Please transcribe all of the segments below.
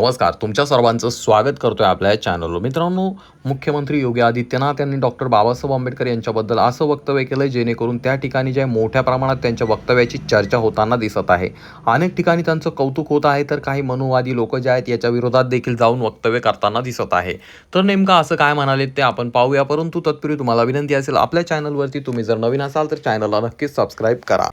नमस्कार तुमच्या सर्वांचं स्वागत करतोय आपल्या चॅनलवर मित्रांनो मुख्यमंत्री योगी आदित्यनाथ यांनी डॉक्टर बाबासाहेब आंबेडकर यांच्याबद्दल असं वक्तव्य केलं जेणेकरून त्या ठिकाणी जे मोठ्या प्रमाणात त्यांच्या वक्तव्याची चर्चा होताना दिसत आहे. अनेक ठिकाणी त्यांचं कौतुक होत आहे तर काही मनुवादी लोक जे आहेत याच्या विरोधात देखील जाऊन वक्तव्य करताना दिसत आहे. तर नेमकं असं काय म्हणाले ते आपण पाहूया परंतु तत्पूर्वी तुम्हाला विनंती असेल आपल्या चॅनलवरती तुम्ही जर नवीन असाल तर चॅनलला नक्कीच सबस्क्राईब करा.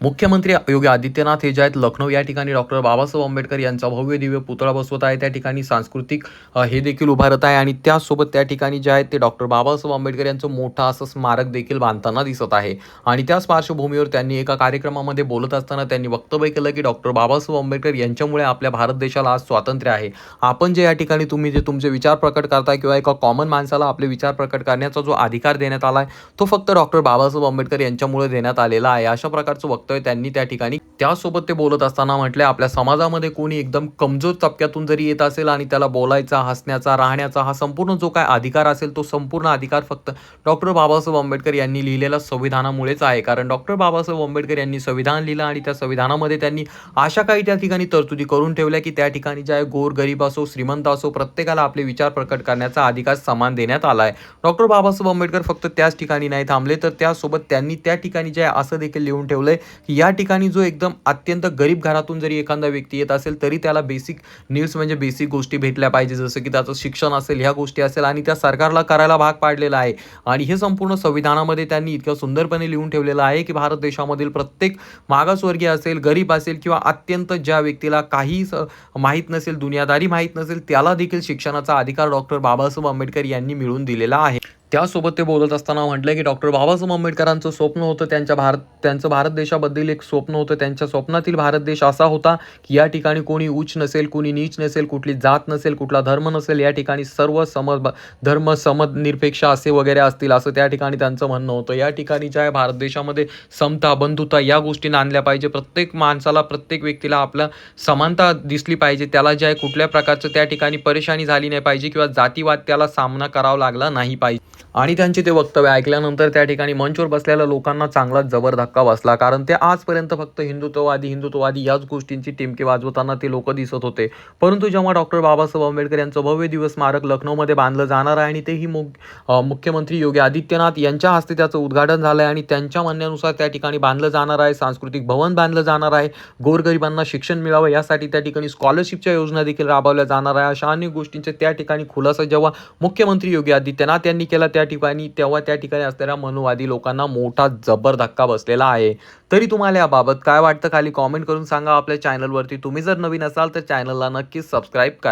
मुख्यमंत्री योगी आदित्यनाथ हे जे आहेत लखनौ या ठिकाणी डॉक्टर बाबासाहेब आंबेडकर यांचा भव्य दिव्य पुतळा बसवत आहे त्या ठिकाणी सांस्कृतिक हे देखील उभारत आहे आणि त्यासोबत त्या ठिकाणी जे आहेत ते डॉक्टर बाबासाहेब आंबेडकर यांचं मोठं असं स्मारक देखील बांधताना दिसत आहे. आणि त्याच पार्श्वभूमीवर त्यांनी एका कार्यक्रमामध्ये बोलत असताना त्यांनी वक्तव्य केलं की डॉक्टर बाबासाहेब आंबेडकर यांच्यामुळे आपल्या भारत देशाला आज स्वातंत्र्य आहे. आपण जे या ठिकाणी तुम्ही जे तुमचे विचार प्रकट करताय किंवा एका कॉमन माणसाला आपले विचार प्रकट करण्याचा जो अधिकार देण्यात आला आहे तो फक्त डॉक्टर बाबासाहेब आंबेडकर यांच्यामुळे देण्यात आलेला आहे. अशा प्रकारचं वक्तव्य त्यांनी त्या ठिकाणी. त्यासोबत ते बोलत असताना म्हटले आपल्या समाजामध्ये कोणी एकदम कमजोर तबक्यातून जरी येत असेल आणि त्याला बोलायचा हसण्याचा राहण्याचा हा संपूर्ण जो काय अधिकार असेल तो संपूर्ण अधिकार फक्त डॉक्टर बाबासाहेब आंबेडकर यांनी लिहिलेल्या संविधानामुळेच आहे. कारण डॉक्टर बाबासाहेब आंबेडकर यांनी संविधान लिहिलं आणि त्या संविधानामध्ये त्यांनी अशा काही त्या ठिकाणी तरतुदी करून ठेवल्या की त्या ठिकाणी ज्या गोर गरीब असो श्रीमंत असो प्रत्येकाला आपले विचार प्रकट करण्याचा अधिकार समान देण्यात आला आहे डॉक्टर बाबासाहेब आंबेडकर फक्त त्याच ठिकाणी नाही थांबले तर त्यासोबत त्यांनी त्या ठिकाणी जे आहे असं देखील लिहून ठेवलंय की या ठिकाणी जो एकदम अत्यंत गरीब घरातून जरी एखादा व्यक्ती येत असेल तरी त्याला बेसिक नीड्स म्हणजे बेसिक गोष्टी भेटल्या पाहिजे. जसं की त्याचं शिक्षण असेल ह्या गोष्टी असेल आणि त्या सरकारला करायला भाग पाडलेला आहे. आणि हे संपूर्ण संविधानामध्ये त्यांनी इतक्या सुंदरपणे लिहून ठेवलेलं आहे की भारत देशामधील प्रत्येक मागासवर्गीय असेल गरीब असेल किंवा अत्यंत ज्या व्यक्तीला काही माहीत नसेल दुनियादारी माहीत नसेल त्याला देखील शिक्षणाचा अधिकार डॉक्टर बाबासाहेब आंबेडकर यांनी मिळवून दिलेला आहे. त्यासोबत ते बोलत असताना म्हटलं की डॉक्टर बाबासाहेब आंबेडकरांचं स्वप्न होतं त्यांच्या भारत त्यांचं भारत देशाबद्दल एक स्वप्न होतं त्यांच्या स्वप्नातील भारत देश असा होता की या ठिकाणी कोणी उच्च नसेल कोणी नीच नसेल कुठली जात नसेल कुठला धर्म नसेल या ठिकाणी सर्व सम धर्म समनिरपेक्ष असे वगैरे असतील असं त्या ठिकाणी त्यांचं म्हणणं होतं. या ठिकाणी ज्या भारत देशामध्ये समता बंधुता या गोष्टी आणल्या पाहिजे. प्रत्येक माणसाला प्रत्येक व्यक्तीला आपला समानता दिसली पाहिजे. त्याला ज्या कुठल्या प्रकारचं त्या ठिकाणी परेशानी झाली नाही पाहिजे किंवा जातीवाद त्याला सामना करावा लागला नाही पाहिजे. आणि त्यांचे ते वक्तव्य ऐकल्यानंतर त्या ठिकाणी मंचवर बसलेल्या लोकांना चांगलाच जबर धक्का बसला. कारण ते आजपर्यंत फक्त हिंदुत्ववादी हिंदुत्ववादी याच गोष्टींची टिमके वाजवताना ते लोक दिसत होते. परंतु जेव्हा डॉक्टर बाबासाहेब आंबेडकर यांचं भव्य दिवस स्मारक लखनौमध्ये बांधलं जाणार आहे आणि तेही मु मुख्यमंत्री योगी आदित्यनाथ यांच्या हस्ते त्याचं उद्घाटन झालं आहे आणि त्यांच्या म्हणण्यानुसार त्या ठिकाणी बांधलं जाणार आहे सांस्कृतिक भवन बांधलं जाणार आहे गोरगरिबांना शिक्षण मिळावं यासाठी त्या ठिकाणी स्कॉलरशिपच्या योजना देखील राबवल्या जाणार आहे. अशा अनेक गोष्टींचे त्या ठिकाणी खुलासा जेव्हा मुख्यमंत्री योगी आदित्यनाथ यांनी केला त्या ठिकाणी तेव्हा त्या ठिकाणी असलेल्या मनोवादी लोकांना मोठा जबर धक्का बसलेला आहे. तरी तुम्हाला याबाबत काय वाटतं? खाली कॉमेंट करून सांगा आपल्या चॅनलवरती तुम्ही जर नवीन असाल तर चॅनलला नक्कीच सबस्क्राईब करा.